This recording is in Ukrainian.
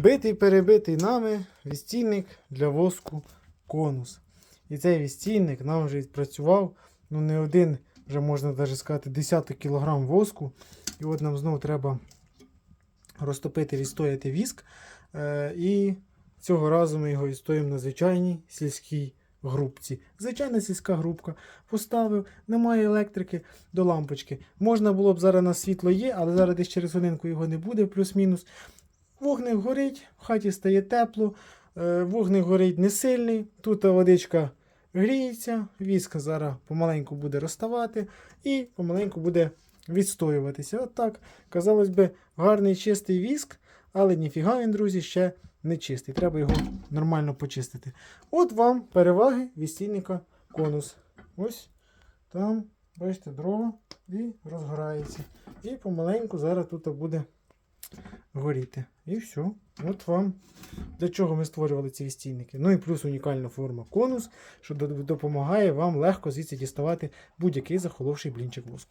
битий перебитий нами відстійник для воску конус. І цей відстійник нам вже відпрацював ну не один, вже можна навіть сказати, десяток кілограм воску. І от нам знову треба розтопити, відстояти віск. Е, і цього разу ми його відстоїмо на звичайній сільській грубці. Звичайна сільська грубка. Поставив, немає електрики до лампочки. Можна було б зараз на світло є, але зараз десь через годинку його не буде, плюс-мінус. Вогник горить, в хаті стає тепло, е, вогник горить не сильний. Тут водичка гріється, віск зараз помаленьку буде розставати і помаленьку буде відстоюватися. От так, казалось би, гарний чистий віск, але ніфіга він, друзі, ще не чистий. Треба його нормально почистити. От вам переваги відстійника конус. Ось там, бачите, дрова і розгорається. І помаленьку зараз тут буде горіти. І все. От вам для чого ми створювали ці відстійники. Ну і плюс унікальна форма конус, що допомагає вам легко звідси діставати будь-який захоловший блінчик воску.